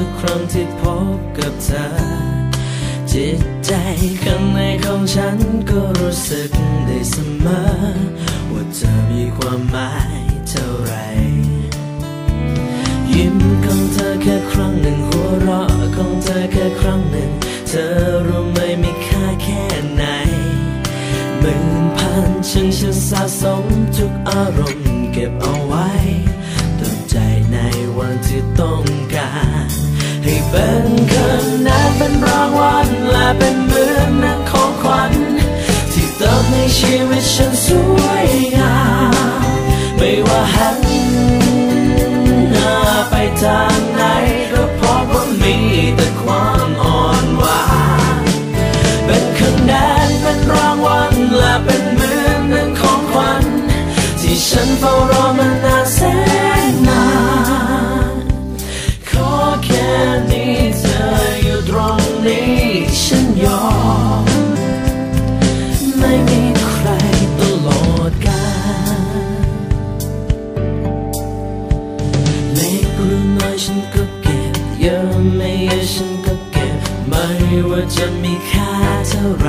ทุกครั้งที่พบกับเธอ จิตใจข้างในของฉันก็รู้สึกได้เสมอ ว่าเธอมีความหมายเท่าไร ยิ้มของเธอแค่ครั้งหนึ่งหัวเราะของเธอแค่ครั้งหนึ่ง เธอรู้ไหมมีค่าแค่ไหนหมื่นพันฉันฉันสะสมทุกอารมณ์เก็บเอาไว้ รางวัลและเป็นเหมือนนักของขวัญที่เติมในชีวิตฉันสวยงามไม่ว่าหันหน้าไปทางไหนก็พบว่ามีแต่ความอ่อนหวานเป็นคะแนนเป็นรางวัลและเป็นเหมือนนึ่งของขวัญที่ฉันเฝ้ารอมานานแสนนาน ฉันก็เก็บเยอะไม่เยอะฉันก็เก็บ ไม่ว่าจะมีค่าเท่าไหร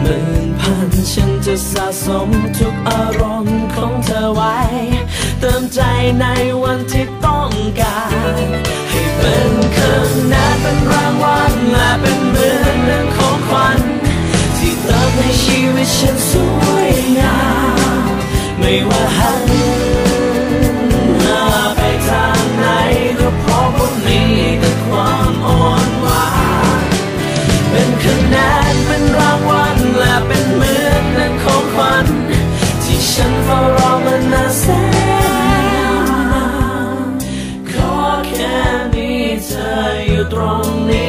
หมื่นพันฉันจะสะสมทุกอารมณ์ของเธอไว้ เติมใจในวันที่ต้อง from me.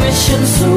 Mission soon.